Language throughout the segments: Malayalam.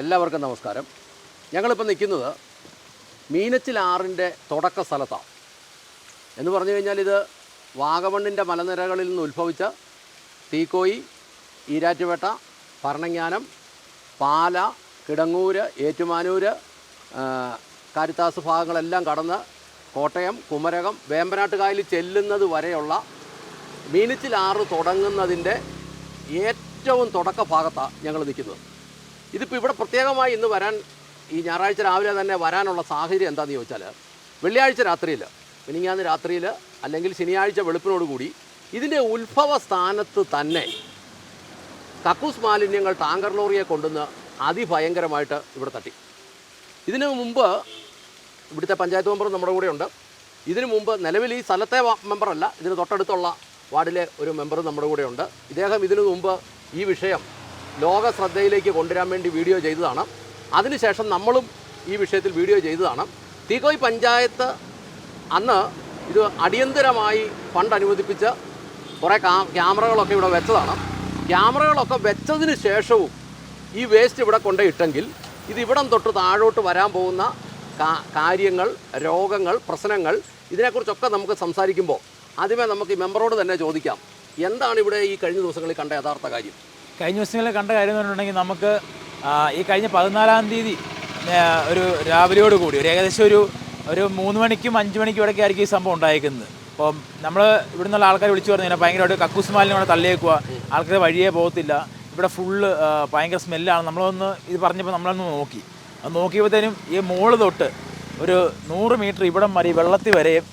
എല്ലാവർക്കും നമസ്കാരം. ഞങ്ങളിപ്പോൾ നിൽക്കുന്നത് മീനച്ചിലാറിന്റെ തുടക്ക സ്ഥലത്താണ്. എന്ന് പറഞ്ഞു കഴിഞ്ഞാൽ ഇത് വാഗമണ്ണിന്റെ മലനിരകളിൽ നിന്ന് ഉത്ഭവിച്ച തീക്കോയി ഈരാറ്റുപേട്ട ഭരണങ്ങാനം പാല കിടങ്ങൂര് ഏറ്റുമാനൂര് കാരിത്താസ് ഭാഗങ്ങളെല്ലാം കടന്ന് കോട്ടയം കുമരകം വേമ്പനാട്ടുകായൽ ചെല്ലുന്നത് വരെയുള്ള മീനച്ചിലാറ് തുടങ്ങുന്നതിന്റെ ഏറ്റവും തുടക്ക ഭാഗത്താണ് ഞങ്ങൾ നിൽക്കുന്നത്. ഇതിപ്പോൾ ഇവിടെ പ്രത്യേകമായി ഇന്ന് വരാൻ ഈ ഞായറാഴ്ച രാവിലെ തന്നെ വരാനുള്ള സാഹചര്യം എന്താണെന്ന് ചോദിച്ചാൽ വെള്ളിയാഴ്ച രാത്രിയിൽ മിനിങ്ങാന്ന് രാത്രിയിൽ അല്ലെങ്കിൽ ശനിയാഴ്ച വെളുപ്പിനോടുകൂടി ഇതിന്റെ ഉത്ഭവ സ്ഥാനത്ത് തന്നെ കക്കൂസ് മാലിന്യങ്ങൾ ടാങ്കർ ലോറിയെ കൊണ്ടുവന്ന് അതിഭയങ്കരമായിട്ട് ഇവിടെ തട്ടി. ഇതിനു മുമ്പ് ഇവിടുത്തെ പഞ്ചായത്ത് മെമ്പർ നമ്മുടെ കൂടെ ഉണ്ട് ഇതിനു മുമ്പ് നിലവിൽ ഈ സ്ഥലത്തെ മെമ്പറല്ല ഇതിന് തൊട്ടടുത്തുള്ള വാർഡിലെ ഒരു മെമ്പർ നമ്മുടെ കൂടെ ഉണ്ട് ഇദ്ദേഹം ഇതിനു മുമ്പ് ഈ വിഷയം ലോക ശ്രദ്ധയിലേക്ക് കൊണ്ടുവരാൻ വേണ്ടി വീഡിയോ ചെയ്തതാണ്. അതിനുശേഷം നമ്മളും ഈ വിഷയത്തിൽ വീഡിയോ ചെയ്തതാണ്. തീക്കോയ് പഞ്ചായത്ത് അന്ന് ഇത് അടിയന്തരമായി ഫണ്ട് അനുവദിപ്പിച്ച് കുറേ ക്യാമറകളൊക്കെ ഇവിടെ വെച്ചതാണ്. ക്യാമറകളൊക്കെ വെച്ചതിന് ശേഷവും ഈ വേസ്റ്റ് ഇവിടെ കൊണ്ടുപോയിട്ടെങ്കിൽ ഇത് ഇവിടം തൊട്ട് താഴോട്ട് വരാൻ പോകുന്ന കാര്യങ്ങൾ രോഗങ്ങൾ പ്രശ്നങ്ങൾ ഇതിനെക്കുറിച്ചൊക്കെ നമുക്ക് സംസാരിക്കുമ്പോൾ ആദ്യമേ നമുക്ക് ഈ മെമ്പറോട് തന്നെ ചോദിക്കാം. എന്താണ് ഇവിടെ ഈ കഴിഞ്ഞ ദിവസങ്ങളിൽ കണ്ട യഥാർത്ഥ കാര്യം? കഴിഞ്ഞ ദിവസങ്ങളിൽ കണ്ട കാര്യം എന്ന് പറഞ്ഞിട്ടുണ്ടെങ്കിൽ നമുക്ക് ഈ കഴിഞ്ഞ പതിനാലാം തീയതി ഒരു രാവിലെയോട് കൂടി ഒരു ഏകദേശം ഒരു ഒരു മൂന്ന് മണിക്കും അഞ്ച് മണിക്കും ഇടയ്ക്ക് ആയിരിക്കും ഈ സംഭവം ഉണ്ടായിരിക്കുന്നത് അപ്പം നമ്മൾ ഇവിടെ നിന്നുള്ള ആൾക്കാർ വിളിച്ചു പറഞ്ഞു കഴിഞ്ഞാൽ ഭയങ്കരമായിട്ട് കക്കൂസ് മാലിന്യം ഇവിടെ തള്ളിയേക്കുക ആൾക്കാർ വഴിയേ പോകത്തില്ല. ഇവിടെ ഫുള്ള് ഭയങ്കര സ്മെല്ലാണ്. നമ്മളൊന്ന് ഇത് പറഞ്ഞപ്പോൾ നമ്മളൊന്ന് നോക്കി. അത് നോക്കിയപ്പോഴത്തേനും ഈ മോൾ തൊട്ട് ഒരു നൂറ് മീറ്റർ ഇവിടം വരെ വെള്ളത്തിൽ വരെയും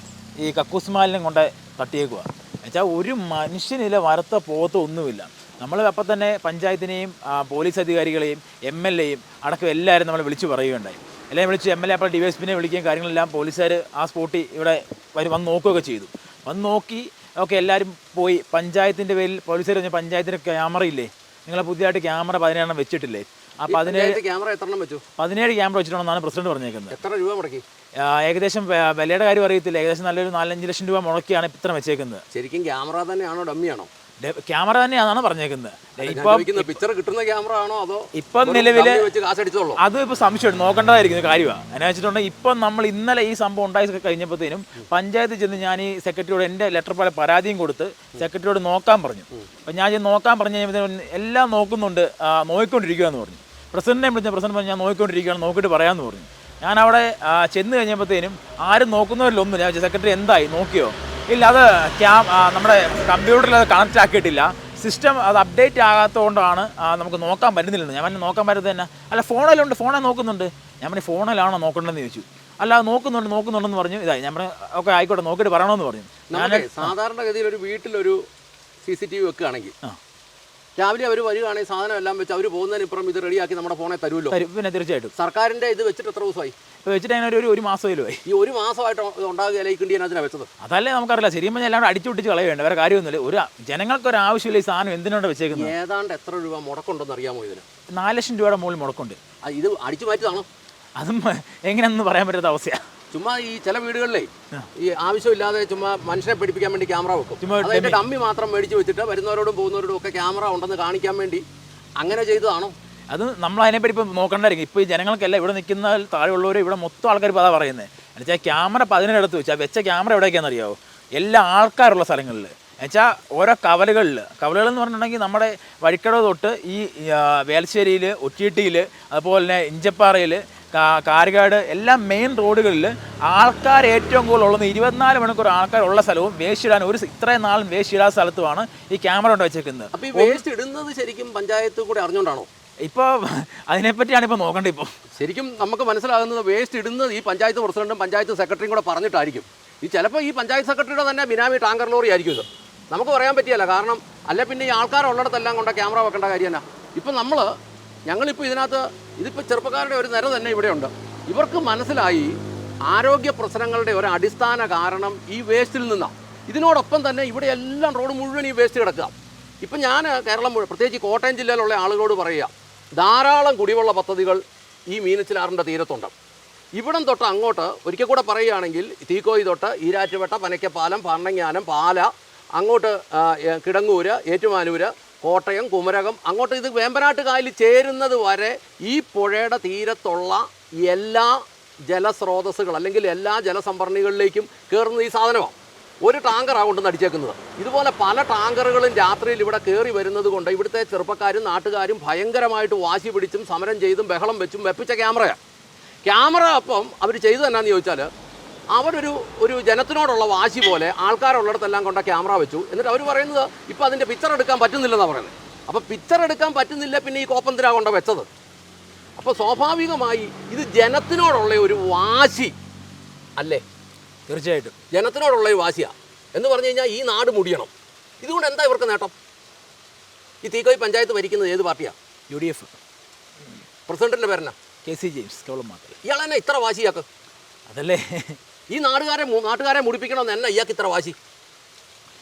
ഈ കക്കൂസ് മാലിന്യം കൊണ്ട് തട്ടിയേക്കുക എന്നുവെച്ചാൽ ഒരു മനുഷ്യനില വരത്ത പോത്തോ ഒന്നുമില്ല. നമ്മൾ അപ്പം തന്നെ പഞ്ചായത്തിനെയും പോലീസ് അധികാരികളെയും എം എൽ എയും അടക്കം എല്ലാവരും നമ്മൾ വിളിച്ചു പറയുകയുണ്ടായി. എല്ലാം വിളിച്ച് എം എൽ എ അപ്പോൾ ഡി എസ് പിനെ വിളിക്കുകയും കാര്യങ്ങളെല്ലാം പോലീസുകാർ ആ സ്പോട്ടിൽ ഇവിടെ വരും വന്ന് നോക്കുകയൊക്കെ ചെയ്തു. വന്ന് നോക്കി ഒക്കെ എല്ലാവരും പോയി. പഞ്ചായത്തിന്റെ പേരിൽ പോലീസുകാർ പറഞ്ഞ പഞ്ചായത്തിന്റെ ക്യാമറ ഇല്ലേ? നിങ്ങൾ പുതിയതായിട്ട് ക്യാമറ പതിനേഴെണ്ണം വെച്ചിട്ടില്ലേ? ആ പതിനേഴ് ക്യാമറ എത്ര വെച്ചു? പതിനേഴ് ക്യാമറ വെച്ചിട്ടുണ്ടെന്നാണ് പ്രസിഡന്റ് പറഞ്ഞേക്കുന്നത്. എത്ര രൂപ മുടക്കി? ഏകദേശം വെ- വിലയുടെ കാര്യം അറിയത്തില്ല. ഏകദേശം നല്ലൊരു നാലഞ്ച് ലക്ഷം രൂപ മുടക്കിയാണ് ഇത്ര വെച്ചേക്കുന്നത്. ശരിക്കും ക്യാമറ തന്നെയാണോ ഡമ്മിയാണോ? ക്യാമറ തന്നെയാണെന്നാണ് പറഞ്ഞേക്കുന്നത്. ഇപ്പൊ ഇപ്പം പിക്ചർ കിട്ടുന്ന ക്യാമറ ആണോ അതോ ഇപ്പം നിലവിൽ അത് ഇപ്പോൾ സംശയമുണ്ട്. നോക്കേണ്ടതായിരിക്കും കാര്യമാണ് എന്നാ വെച്ചിട്ടുണ്ടെങ്കിൽ ഇപ്പം നമ്മൾ ഇന്നലെ ഈ സംഭവം ഉണ്ടായി കഴിഞ്ഞപ്പോഴത്തേനും പഞ്ചായത്തിൽ ചെന്ന് ഞാൻ ഈ സെക്രട്ടറിയോട് എന്റെ ലെറ്റർ പോലെ പരാതിയും കൊടുത്ത് സെക്രട്ടറിയോട് നോക്കാൻ പറഞ്ഞു. അപ്പം ഞാൻ നോക്കാൻ പറഞ്ഞു കഴിയുമ്പോഴത്തേനും എല്ലാം നോക്കുന്നുണ്ട് നോക്കിക്കൊണ്ടിരിക്കുകയെന്ന് പറഞ്ഞു. പ്രസിഡന്റിനെ വിളിച്ച പ്രസിഡന്റ് പറഞ്ഞു ഞാൻ നോക്കിക്കൊണ്ടിരിക്കുകയാണ് നോക്കിയിട്ട് പറയാമെന്ന് പറഞ്ഞു. ഞാൻ അവിടെ ചെന്ന് കഴിഞ്ഞപ്പോഴത്തേനും ആരും നോക്കുന്നവരിലൊന്നും ഞാൻ സെക്രട്ടറി എന്തായി? നോക്കിയോ? ഇല്ല അത് ക്യാ നമ്മുടെ കമ്പ്യൂട്ടറിൽ അത് കണക്റ്റ് ആക്കിയിട്ടില്ല. സിസ്റ്റം അത് അപ്ഡേറ്റ് ആകാത്തതുകൊണ്ടാണ് നമുക്ക് നോക്കാൻ പറ്റുന്നില്ലെന്ന്. ഞാൻ പറഞ്ഞു നോക്കാൻ പറ്റുന്നത് തന്നെ അല്ല ഫോണിലുണ്ട് ഫോണിൽ നോക്കുന്നുണ്ട്. ഞാൻ പറഞ്ഞു ഫോണിലാണോ നോക്കണ്ടെന്ന് ചോദിച്ചു. അല്ല നോക്കുന്നുണ്ട് നോക്കുന്നുണ്ടെന്ന് പറഞ്ഞു. ഇതായി. ഞാൻ പറഞ്ഞു ഓക്കെ ആയിക്കോട്ടെ നോക്കിയിട്ട് പറയണമെന്ന് പറഞ്ഞു. സാധാരണ ഗതിയിൽ സാധാരണഗതിയിൽ ഒരു വീട്ടിലൊരു സി സി ടി വി വെക്കുകയാണെങ്കിൽ ആ. രാവിലെ അവർ വരികയാണെങ്കിൽ സാധനം എല്ലാം വെച്ച് അവർ പോകുന്നതിന് ഇപ്പുറം ഇത് റെഡിയാക്കി നമ്മുടെ ഫോണിൽ തരുമല്ലോ. തരും. പിന്നെ തീർച്ചയായിട്ടും. സർക്കാരിന്റെ ഇത് വെച്ചിട്ട് എത്ര ദിവസമായി? ഇപ്പോൾ വെച്ചിട്ട് അങ്ങനെ ഒരു ഒരു മാസത്തിലുമായി ഈ ഒരു മാസമായിട്ട് ഉണ്ടാകുകയല്ലേ ഈ കിണ്ടിയൻ അതിനാണ് വെച്ചത്? അതല്ലേ നമുക്കറിയില്ല. ശരിയും പറഞ്ഞാൽ എല്ലാം കൂടെ അടിച്ചു പൊട്ടിച്ച് കളയുണ്ട് വേറെ കാര്യമൊന്നുമില്ല. ഒരു ജനങ്ങൾക്ക് ഒരു ആവശ്യമില്ല ഈ സാധനം എന്തിനാണ് വെച്ചേക്കുന്നത്? ഏതാണ്ട് എത്ര രൂപ മുടക്കുണ്ടെന്ന് അറിയാമോ ഇതിന്? നാല് ലക്ഷം രൂപയുടെ മുകളിൽ മുടക്കുണ്ട്. ഇത് അടിച്ചു മാറ്റിയതാണോ? അതും എങ്ങനെയാണെന്ന് പറയാൻ പറ്റാത്ത അവസ്ഥയാണ് ചുമ്മാ ഈ ചില വീടുകളിലെ ഈ ആവശ്യമില്ലാതെ ചുമ്മാ മനുഷ്യനെ പിടിപ്പിക്കാൻ വേണ്ടി ക്യാമറ വെക്കും. അതിന്റെ അതായത് ഡമ്മി മാത്രം മേടിച്ച് വെച്ചിട്ട് വരുന്നവരോടും പോകുന്നവരോടും ഒക്കെ ക്യാമറ ഉണ്ടെന്ന് കാണിക്കാൻ വേണ്ടി അങ്ങനെ ചെയ്തതാണോ? അത് നമ്മൾ അതിനെപ്പറ്റി ഇപ്പം നോക്കണ്ടായിരിക്കും ഇപ്പോൾ ഈ ജനങ്ങൾക്കെല്ലാം ഇവിടെ നിൽക്കുന്ന താഴെയുള്ളവർ ഇവിടെ മൊത്തം ആൾക്കാർ ഇപ്പോൾ അതാ പറയുന്നത് എന്നുവെച്ചാൽ ക്യാമറ പതിനെടുത്ത് വെച്ചാൽ വെച്ച ക്യാമറ എവിടെയൊക്കെയാണെന്ന് അറിയാവോ? എല്ലാ ആൾക്കാരുള്ള സ്ഥലങ്ങളിൽ എന്നുവെച്ചാൽ ഓരോ കവലകളിൽ കവലകൾ എന്ന് പറഞ്ഞിട്ടുണ്ടെങ്കിൽ നമ്മുടെ വഴിക്കടവ് തൊട്ട് ഈ വേലശ്ശേരിയിൽ ഒറ്റീട്ടിയിൽ അതുപോലെ തന്നെ ഇഞ്ചപ്പാറയിൽ കാരികാട് എല്ലാ മെയിൻ റോഡുകളിൽ ആൾക്കാർ ഏറ്റവും കൂടുതൽ ഉള്ളത് ഇരുപത്തിനാല് മണിക്കൂർ ആൾക്കാർ ഉള്ള സ്ഥലവും വേസ്റ്റ് ഇടാൻ ഒരു ഇത്രയും നാളും വേസ്റ്റ് ഇടാത്ത സ്ഥലത്തുമാണ് ഈ ക്യാമറ കൊണ്ട് വെച്ചേക്കുന്നത്. അപ്പോൾ ഈ വേസ്റ്റ് ഇടുന്നത് ശരിക്കും പഞ്ചായത്ത് കൂടെ അറിഞ്ഞുകൊണ്ടാണോ ഇപ്പോൾ അതിനെപ്പറ്റിയാണ് ഇപ്പോൾ നോക്കേണ്ടത് ഇപ്പോൾ ശരിക്കും നമുക്ക് മനസ്സിലാകുന്നത് വേസ്റ്റ് ഇടുന്നത് ഈ പഞ്ചായത്ത് പ്രസിഡന്റും പഞ്ചായത്ത് സെക്രട്ടറിയും കൂടെ പറഞ്ഞിട്ടായിരിക്കും. ഈ ചിലപ്പോൾ ഈ പഞ്ചായത്ത് സെക്രട്ടറിയുടെ തന്നെ ബിനാമി ടാങ്കർ ലോറി ആയിരിക്കും ഇത്. നമുക്ക് പറയാൻ പറ്റിയല്ല കാരണം അല്ല പിന്നെ ഈ ആൾക്കാർ ആൾക്കാരുള്ളിടത്തെല്ലാം കൊണ്ട് ക്യാമറ വെക്കേണ്ട കാര്യമല്ല തന്നെ ഇപ്പം നമ്മൾ ഞങ്ങളിപ്പോൾ ഇതിനകത്ത് ഇതിപ്പോൾ ചെറുപ്പക്കാരുടെ ഒരു നിര തന്നെ ഇവിടെയുണ്ട്. ഇവർക്ക് മനസ്സിലായി ആരോഗ്യ പ്രശ്നങ്ങളുടെ ഒരു അടിസ്ഥാന കാരണം ഈ വേസ്റ്റിൽ നിന്നാണ് ഇതിനോടൊപ്പം തന്നെ ഇവിടെ എല്ലാം റോഡ് മുഴുവൻ ഈ വേസ്റ്റ് കിടക്കുക. ഇപ്പം ഞാൻ കേരളം മുഴുവൻ പ്രത്യേകിച്ച് കോട്ടയം ജില്ലയിലുള്ള ആളുകളോട് പറയുക ധാരാളം കുടിവെള്ള പദ്ധതികൾ ഈ മീനച്ചിലാറിന്റെ തീരത്തുണ്ട്. ഇവിടം തൊട്ട് അങ്ങോട്ട് ഒരിക്കൽ കൂടെ പറയുകയാണെങ്കിൽ തീക്കോയി തൊട്ട് ഈരാറ്റുപേട്ട പനക്കപ്പാലം പണ്ടങ്ങാനം പാല അങ്ങോട്ട് കിടങ്ങൂര് ഏറ്റുമാനൂര് കോട്ടയം കുമരകം അങ്ങോട്ട് ഇത് വേമ്പനാട്ട് കായലിൽ ചേരുന്നത് വരെ ഈ പുഴയുടെ തീരത്തുള്ള എല്ലാ ജലസ്രോതസ്സുകൾ അല്ലെങ്കിൽ എല്ലാ ജലസംഭരണികളിലേക്കും കയറുന്ന ഈ സാധനമാണ്. ഒരു ടാങ്കറാണ് കൊണ്ടുവന്ന് അടിച്ചേക്കുന്നത് ഇതുപോലെ പല ടാങ്കറുകളും രാത്രിയിൽ ഇവിടെ കയറി വരുന്നത് കൊണ്ട് ഇവിടുത്തെ ചെറുപ്പക്കാരും നാട്ടുകാരും ഭയങ്കരമായിട്ട് വാശി പിടിച്ചും സമരം ചെയ്തും ബഹളം വെച്ചും വെപ്പിച്ച ക്യാമറയാണ്. ക്യാമറ അപ്പം അവർ ചെയ്തു തന്നെയാണെന്ന് ചോദിച്ചാൽ അവരൊരു ഒരു ഒരു ജനത്തിനോടുള്ള വാശി പോലെ ആൾക്കാരുള്ളിടത്തെല്ലാം കൊണ്ട ക്യാമറ വെച്ചു. എന്നിട്ട് അവർ പറയുന്നത് ഇപ്പം അതിന്റെ പിക്ചർ എടുക്കാൻ പറ്റുന്നില്ലെന്നാണ് പറയുന്നത് അപ്പോൾ പിക്ചർ എടുക്കാൻ പറ്റുന്നില്ല പിന്നെ ഈ കോപ്പന്തിരാ കൊണ്ട വെച്ചത്? അപ്പോൾ സ്വാഭാവികമായി ഇത് ജനത്തിനോടുള്ള ഒരു വാശി അല്ലേ? തീർച്ചയായിട്ടും. ജനത്തിനോടുള്ള ഒരു വാശിയാണ് എന്ന് പറഞ്ഞു കഴിഞ്ഞാൽ ഈ നാട് മുടിയണം. ഇതുകൊണ്ട് എന്താ ഇവർക്ക് നേട്ടം? ഈ തീക്കോയി പഞ്ചായത്ത് ഭരിക്കുന്നത് ഏത് പാർട്ടിയാണ് യു ഡി എഫ് പ്രസിഡന്റിന്റെ പേരെന്നാ? കെ സി ജെയിംസ് ഇയാളെന്നെ ഇത്ര വാശിയാക്ക്? അതല്ലേ? ഈ നാടുകാരെ നാട്ടുകാരെ മുടിപ്പിക്കണമെന്ന് എന്നെ ഇയാൾക്ക് ഇത്ര വാശി.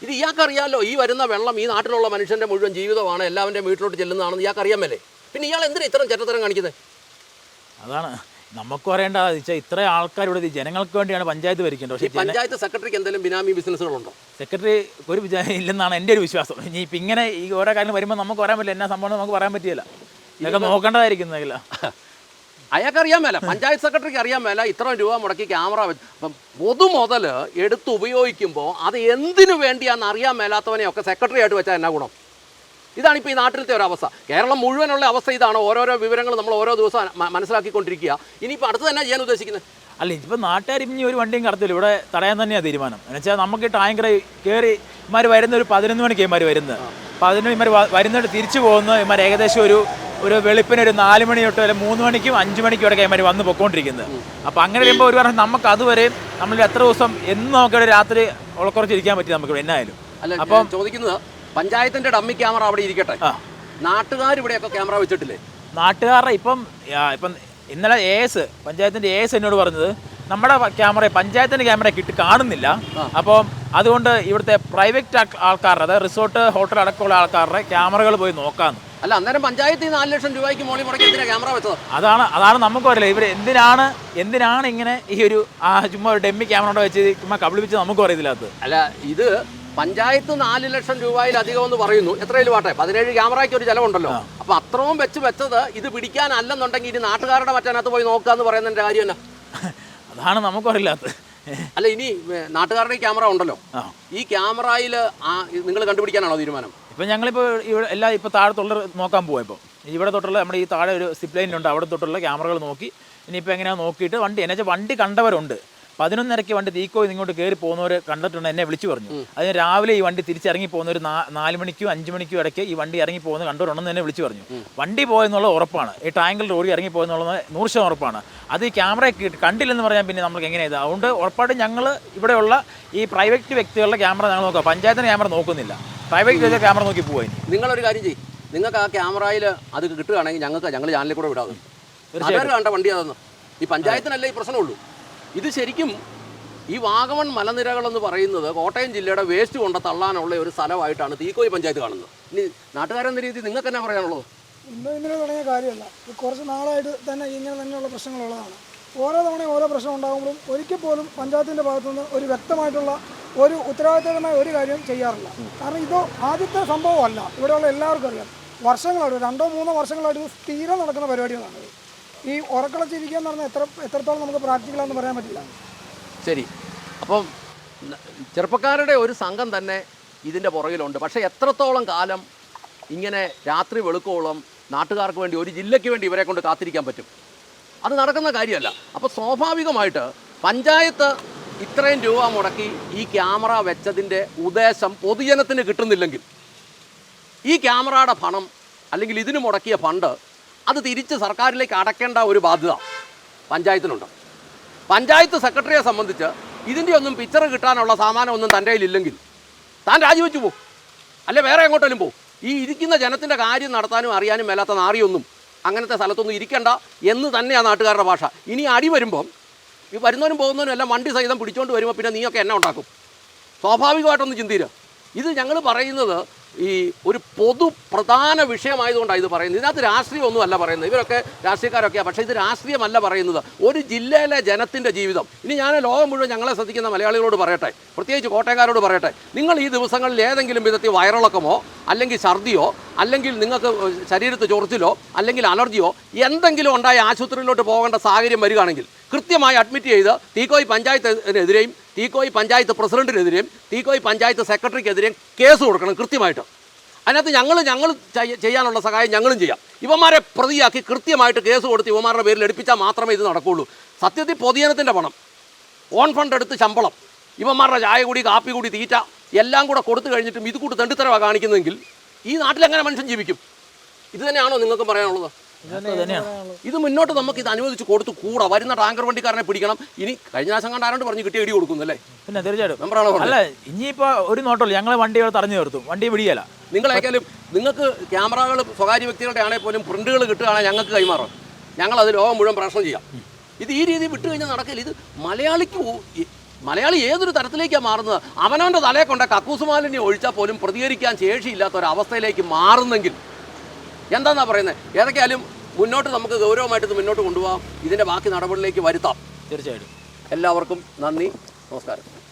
ഇത് ഇയാൾക്കറിയാമല്ലോ ഈ വരുന്ന വെള്ളം ഈ നാട്ടിലുള്ള മനുഷ്യന്റെ മുഴുവൻ ജീവിതമാണ് എല്ലാവരുടെയും വീട്ടിലോട്ട് ചെല്ലുന്നതാണെന്ന് ഇയാൾക്ക് അറിയാമല്ലേ പിന്നെ ഇയാൾ എന്തിനാ ഇത്രയും ചെറ്റത്തരം കാണിക്കുന്നത്? അതാണ് നമുക്ക് പറയേണ്ട വെച്ചാൽ ഇത്ര ആൾക്കാർ ഇവിടെ ജനങ്ങൾക്ക് വേണ്ടിയാണ് പഞ്ചായത്ത് ഭരിക്കേണ്ടത് പക്ഷേ പഞ്ചായത്ത് സെക്രട്ടറിക്ക് എന്തെങ്കിലും ബിനാമി ബിസിനസ്സുകളുണ്ടോ? സെക്രട്ടറി ഒരു ഇല്ലെന്നാണ് എന്റെ ഒരു വിശ്വാസം. ഇനി ഇപ്പം ഇങ്ങനെ ഈ ഓരോ കാര്യം വരുമ്പോൾ നമുക്ക് പറയാൻ പറ്റില്ല എന്നാ സംഭവം നമുക്ക് പറയാൻ പറ്റില്ല ഇതൊക്കെ നോക്കേണ്ടതായിരിക്കുന്നില്ല അയാൾക്ക് അറിയാൻ മേല. പഞ്ചായത്ത് സെക്രട്ടറിക്ക് അറിയാൻ മേല ഇത്ര രൂപ മുടക്കി ക്യാമറ വെച്ച്. അപ്പം പൊതു മുതൽ എടുത്ത് ഉപയോഗിക്കുമ്പോൾ അത് എന്തിനു വേണ്ടിയാണെന്ന് അറിയാൻ മേലാത്തവനെയൊക്കെ സെക്രട്ടറി ആയിട്ട് വെച്ചാൽ എന്നാ ഗുണം? ഇതാണ് ഇപ്പോൾ ഈ നാട്ടിലത്തെ ഒരു അവസ്ഥ. കേരളം മുഴുവനുള്ള അവസ്ഥ ഇതാണ്. ഓരോരോ വിവരങ്ങൾ നമ്മൾ ഓരോ ദിവസം മനസ്സിലാക്കിക്കൊണ്ടിരിക്കുക. ഇനിയിപ്പോൾ അടുത്ത് തന്നെ ചെയ്യാൻ ഉദ്ദേശിക്കുന്നത് അല്ല ഇപ്പം നാട്ടുകാർ ഇനി ഒരു വണ്ടിയും കടത്തില്ല. ഇവിടെ തടയാൻ തന്നെയാണ് തീരുമാനം. എന്ന് വെച്ചാൽ നമുക്ക് ടാങ്കർ കയറി ഇമാർ വരുന്ന ഒരു പതിനൊന്ന് മണിക്ക് ഇമാർ വരുന്നത്. പതിനൊന്ന് ഇമാർ വരുന്നിട്ട് തിരിച്ചു പോകുന്ന ഇമാർ ഏകദേശം ഒരു ഒരു വെളുപ്പിന് ഒരു നാല് മണി തൊട്ട് അല്ലെങ്കിൽ മൂന്ന് മണിക്കും അഞ്ച് മണിക്കും ഇവിടെ കൈമാരി വന്ന് പൊക്കോണ്ടിരിക്കുന്നത്. അപ്പോൾ അങ്ങനെ വരുമ്പോൾ ഒരു പറഞ്ഞാൽ നമുക്ക് അതുവരെ നമ്മൾ എത്ര ദിവസം എന്ന് ഇവിടെ രാത്രി ഉളക്കുറച്ചിരിക്കാൻ പറ്റി നമുക്ക് എന്നായാലും. അപ്പോൾ അപ്പം- ചോദിക്കുന്നത് പഞ്ചായത്തിന്റെ ഡമ്മി ക്യാമറ അവിടെ ഇരിക്കട്ടെ? നാട്ടുകാർ ഇവിടെയൊക്കെ ക്യാമറ വെച്ചിട്ടില്ലേ? നാട്ടുകാരുടെ ഇപ്പം ഇപ്പം ഇന്നലെ എ എസ് പഞ്ചായത്തിന്റെ എ എസ് എന്നോട് പറഞ്ഞത് നമ്മുടെ ക്യാമറ പഞ്ചായത്തിന്റെ ക്യാമറ കിട്ടി കാണുന്നില്ല. അപ്പോൾ അതുകൊണ്ട് ഇവിടുത്തെ പ്രൈവറ്റ് ആൾക്കാരുടെ അതായത് റിസോർട്ട് ഹോട്ടൽ അടക്കമുള്ള ആൾക്കാരുടെ ക്യാമറകൾ പോയി നോക്കാമെന്ന് അല്ല അന്നേരം പഞ്ചായത്തിൽ നാല് ലക്ഷം രൂപയ്ക്ക് മോളി മുടക്കി എന്തിനാ ക്യാമറ വെച്ചത്? അതാണ് അതാണ് നമുക്കും അറിയില്ല. ഇവർ എന്തിനാണ് എന്തിനാണ് ഇങ്ങനെ ഈ ഒരു ആ ചുമ്മാ ഒരു ഡെമ്മി ക്യാമറ കൊണ്ട് വെച്ച് ചുമ്മാ കബളിപ്പിച്ച് നമുക്ക് അറിയത്തില്ല അത്. അല്ല ഇത് പഞ്ചായത്ത് നാല് ലക്ഷം രൂപയിലധികം എന്ന് പറയുന്നു. എത്രയിലും വാട്ടെ പതിനേഴ് ക്യാമറയ്ക്ക് ഒരു ചിലവുണ്ടല്ലോ. അപ്പൊ അത്രയും വെച്ച് വെച്ചത് ഇത് പിടിക്കാനല്ലെന്നുണ്ടെങ്കിൽ ഇനി നാട്ടുകാരുടെ മറ്റതിനകത്ത് പോയി നോക്കുക എന്ന് പറയുന്നതിന്റെ കാര്യം എന്നാ? അതാണ് നമുക്കും അറിയില്ലാത്തത് അല്ല ഇനി നാട്ടുകാരുടെ ക്യാമറ ഉണ്ടല്ലോ. ഈ ക്യാമറയിൽ നിങ്ങൾ കണ്ടുപിടിക്കാനാണോ തീരുമാനം? ഇപ്പം ഞങ്ങളിപ്പോൾ ഇവിടെ എല്ലാം ഇപ്പോൾ താഴത്തുള്ള നോക്കാൻ പോവാം ഇപ്പോൾ ഇവിടെ തൊട്ടുള്ള നമ്മുടെ ഈ താഴെ ഒരു സിപ്പ് ലൈനുണ്ട് അവിടെ തൊട്ടുള്ള ക്യാമറകൾ നോക്കി. ഇനിയിപ്പോൾ എങ്ങനെയാണ് നോക്കിയിട്ട് വണ്ടി എന്നു വെച്ചാൽ വണ്ടി കണ്ടവരുണ്ട്. പതിനൊന്നരയ്ക്ക് വണ്ടി തീക്കോ ഇങ്ങോട്ട് കയറി പോകുന്നവർ കണ്ടിട്ടുണ്ട് എന്നെ വിളിച്ചു പറഞ്ഞു. അതിന് രാവിലെ ഈ വണ്ടി തിരിച്ചിറങ്ങി പോകുന്ന ഒരു നാല് മണിക്കും അഞ്ച് മണിക്കും ഇടയ്ക്ക് ഈ വണ്ടി ഇറങ്ങി പോകുന്ന കണ്ടവരുണ്ടെന്ന് എന്നെ വിളിച്ചു പറഞ്ഞു. വണ്ടി പോയെന്നുള്ള ഉറപ്പാണ്. ഈ ടാങ്കിൽ റോഡി ഇറങ്ങി പോയെന്നുള്ളത് നൂറ് ശതമാനം ഉറപ്പാണ്. അത് ഈ ക്യാമറ കണ്ടില്ലെന്ന് പറയാൻ പിന്നെ നമുക്ക് എങ്ങനെയാണ് ഇതാ? അതുകൊണ്ട് ഉറപ്പായിട്ടും ഞങ്ങൾ ഇവിടെയുള്ള ഈ പ്രൈവറ്റ് വ്യക്തികളുടെ ക്യാമറ ഞങ്ങൾ നോക്കുക. പഞ്ചായത്തിന്റെ ക്യാമറ നോക്കുന്നില്ല. പ്രൈവറ്റ് ക്യാമറ നോക്കി പോയി നിങ്ങളൊരു കാര്യം ചെയ്യും. നിങ്ങൾക്ക് ആ ക്യാമറയിൽ അത് കിട്ടുകയാണെങ്കിൽ ഞങ്ങൾക്ക് ഞങ്ങൾ ചാനലിൽ കൂടെ വിടാതെ നാട്ടുകാർ കണ്ട വണ്ടി അതെന്ന്. ഈ പഞ്ചായത്തിനല്ലേ ഈ പ്രശ്നമുള്ളൂ. ഇത് ശരിക്കും ഈ വാഗമൺ മലനിരകൾ എന്ന് പറയുന്നത് കോട്ടയം ജില്ലയുടെ വേസ്റ്റ് കൊണ്ട് തള്ളാനുള്ള ഒരു സ്ഥലമായിട്ടാണ് തീക്കോയി പഞ്ചായത്ത് കാണുന്നത്. ഇനി നാട്ടുകാരെന്ന രീതി നിങ്ങൾക്ക് എന്നാ പറയാനുള്ളത്? ഇന്ന് ഇന്നലെ തുടങ്ങിയ കാര്യമല്ല. കുറച്ച് നാളായിട്ട് തന്നെ ഇങ്ങനെ തന്നെയുള്ള പ്രശ്നങ്ങളുള്ളതാണ് ഓരോ തവണ ഓരോ പ്രശ്നം ഉണ്ടാകുമ്പോഴും ഒരിക്കൽ പോലും പഞ്ചായത്തിന്റെ ഭാഗത്തുനിന്ന് ഒരു വ്യക്തമായിട്ടുള്ള ഒരു ഉത്തരവാദിത്തപരമായ ഒരു കാര്യം ചെയ്യാറില്ല. കാരണം ഇത് ആദ്യത്തെ സംഭവമല്ല. ഇവിടെയുള്ള എല്ലാവർക്കും അറിയാം. വർഷങ്ങളായിട്ട് രണ്ടോ മൂന്നോ വർഷങ്ങളായിട്ട് ഇത് സ്ഥിരം നടക്കുന്ന പരിപാടികളാണ് ഈ ഉറക്കളച്ചിരിക്കുക എന്ന് പറഞ്ഞാൽ എത്ര എത്രത്തോളം നമുക്ക് പ്രാക്ടിക്കലാണെന്ന് പറയാൻ പറ്റില്ല. ശരി. അപ്പം ചെറുപ്പക്കാരുടെ ഒരു സംഘം തന്നെ ഇതിന്റെ പുറകിലുണ്ട്. പക്ഷേ എത്രത്തോളം കാലം ഇങ്ങനെ രാത്രി വെളുക്കോളം നാട്ടുകാർക്ക് വേണ്ടി ഒരു ജില്ലയ്ക്ക് വേണ്ടി ഇവരെ കൊണ്ട് കാത്തിരിക്കാൻ പറ്റും? അത് നടക്കുന്ന കാര്യമല്ല. അപ്പോൾ സ്വാഭാവികമായിട്ട് പഞ്ചായത്ത് ഇത്രയും രൂപ മുടക്കി ഈ ക്യാമറ വെച്ചതിന്റെ ഉദ്ദേശം പൊതുജനത്തിന് കിട്ടുന്നില്ലെങ്കിൽ ഈ ക്യാമറയുടെ പണം അല്ലെങ്കിൽ ഇതിന് മുടക്കിയ ഫണ്ട് അത് തിരിച്ച് സർക്കാരിലേക്ക് അടയ്ക്കേണ്ട ഒരു ബാധ്യത പഞ്ചായത്തിനുണ്ട്. പഞ്ചായത്ത് സെക്രട്ടറിയെ സംബന്ധിച്ച് ഇതിന്റെ ഒന്നും പിക്ചർ കിട്ടാനുള്ള സാമാനം ഒന്നും തന്റെ കയ്യിലില്ലെങ്കിൽ താൻ രാജിവെച്ചു പോകും അല്ലെ വേറെ എങ്ങോട്ടെങ്കിലും പോകും ഈ ഇരിക്കുന്ന ജനത്തിന്റെ കാര്യം നടത്താനും അറിയാനും മേലാത്ത നാറിയൊന്നും അങ്ങനത്തെ സ്ഥലത്തൊന്നും ഇരിക്കണ്ട എന്ന് തന്നെയാണ് നാട്ടുകാരുടെ ഭാഷ. ഇനി അടി വരുമ്പം ഈ വരുന്നവനും പോകുന്നവനും എല്ലാം വണ്ടി സഹിതം പിടിച്ചുകൊണ്ട് വരുമ്പോൾ പിന്നെ നീയൊക്കെ എന്നെ ഉണ്ടാക്കും. സ്വാഭാവികമായിട്ടൊന്ന് ചിന്തീര് ഇത് ഞങ്ങൾ പറയുന്നത് ഈ ഒരു പൊതു പ്രധാന വിഷയമായതുകൊണ്ടാണ് ഇത് പറയുന്നത്. ഇതിനകത്ത് രാഷ്ട്രീയമൊന്നുമല്ല പറയുന്നത്. ഇവരൊക്കെ രാഷ്ട്രീയക്കാരൊക്കെയാണ് പക്ഷേ ഇത് രാഷ്ട്രീയമല്ല പറയുന്നത്. ഒരു ജില്ലയിലെ ജനത്തിന്റെ ജീവിതം. ഇനി ഞാൻ ലോകം മുഴുവൻ ഞങ്ങളെ ശ്രദ്ധിക്കുന്ന മലയാളികളോട് പറയട്ടെ. പ്രത്യേകിച്ച് കോട്ടയക്കാരോട് പറയട്ടെ. നിങ്ങൾ ഈ ദിവസങ്ങളിൽ ഏതെങ്കിലും വിധത്തിൽ വയറിളക്കമോ അല്ലെങ്കിൽ ഛർദിയോ അല്ലെങ്കിൽ നിങ്ങൾക്ക് ശരീരത്ത് ചൊറിച്ചിലോ അല്ലെങ്കിൽ അലർജിയോ എന്തെങ്കിലും ഉണ്ടായ ആശുപത്രിയിലോട്ട് പോകേണ്ട സാഹചര്യം വരികയാണെങ്കിൽ കൃത്യമായി അഡ്മിറ്റ് ചെയ്ത് തീക്കോയി പഞ്ചായത്തിനെതിരെയും തീക്കോയി പഞ്ചായത്ത് പ്രസിഡന്റിനെതിരെയും തീക്കോയി പഞ്ചായത്ത് സെക്രട്ടറിക്കെതിരെയും കേസ് കൊടുക്കണം കൃത്യമായിട്ട്. അതിനകത്ത് ഞങ്ങൾ ഞങ്ങൾ ചെയ്യാനുള്ള സഹായം ഞങ്ങളും ചെയ്യാം. ഇവന്മാരെ പ്രതിയാക്കി കൃത്യമായിട്ട് കേസ് കൊടുത്ത് ഇവന്മാരുടെ പേരിൽ എടുപ്പിച്ചാൽ മാത്രമേ ഇത് നടക്കുകയുള്ളൂ. സത്യത്തിൽ പൊതുജനത്തിന്റെ പണം ഓൺ ഫണ്ട് എടുത്ത് ശമ്പളം ഇവന്മാരുടെ ചായ കൂടി കാപ്പി കൂടി തീറ്റ എല്ലാം കൂടെ കൊടുത്തു കഴിഞ്ഞിട്ടും ഇത് കൂട്ട് തെണ്ടിത്തരവാണ് കാണിക്കുന്നതെങ്കിൽ ഈ നാട്ടിൽ എങ്ങനെ മനുഷ്യൻ ജീവിക്കും? ഇത് തന്നെയാണോ നിങ്ങൾക്ക് പറയാനുള്ളത്? ഇത് മുന്നോട്ട് നമുക്ക് ഇത് അനുവദിച്ച് കൊടുത്തു കൂടാ. വരുന്ന ടാങ്കർ വണ്ടിക്കാരനെ പിടിക്കണം. ഇനി കഴിഞ്ഞ ദിവസം കണ്ട് ആരോട് പറഞ്ഞ് കിട്ടിയ ഇടി കൊടുക്കുന്നല്ലേ പിന്നെ തീർച്ചയായിട്ടും. അല്ല ഇനിയിപ്പോ ഒരു നോട്ടല്ല ഞങ്ങളെ വണ്ടി ഇവിടെ തടഞ്ഞു നിർത്തും. വണ്ടി പിടിയല്ല. നിങ്ങളേക്കാളും നിങ്ങൾക്ക് ക്യാമറകൾ സ്വകാര്യ വ്യക്തികളുടെ ആണെങ്കിൽ പോലും പ്രിന്റുകൾ കിട്ടുകയാണെങ്കിൽ ഞങ്ങൾക്ക് കൈമാറും. ഞങ്ങൾ അത് ലോകം മുഴുവൻ പ്രശ്നം ചെയ്യാം. ഇത് ഈ രീതി വിട്ടു കഴിഞ്ഞാൽ നടക്കില്ല. ഇത് മലയാളിക്ക് മലയാളി ഏതൊരു തരത്തിലേക്കാണ് മാറുന്നത്? അവനവന്റെ തലയെ കൊണ്ട കക്കൂസുമാലിനെ ഒഴിച്ചാൽ പോലും പ്രതികരിക്കാൻ ശേഷിയില്ലാത്ത ഒരു അവസ്ഥയിലേക്ക് മാറുന്നെങ്കിൽ എന്താന്നാ പറയുന്നത് ഏതൊക്കെയാലും മുന്നോട്ട് നമുക്ക് ഗൗരവമായിട്ട് ഇത് മുന്നോട്ട് കൊണ്ടുപോകാം ഇതിന്റെ ബാക്കി നടപടിയിലേക്ക് വരുത്താം. തീർച്ചയായിട്ടും. എല്ലാവർക്കും നന്ദി. നമസ്കാരം.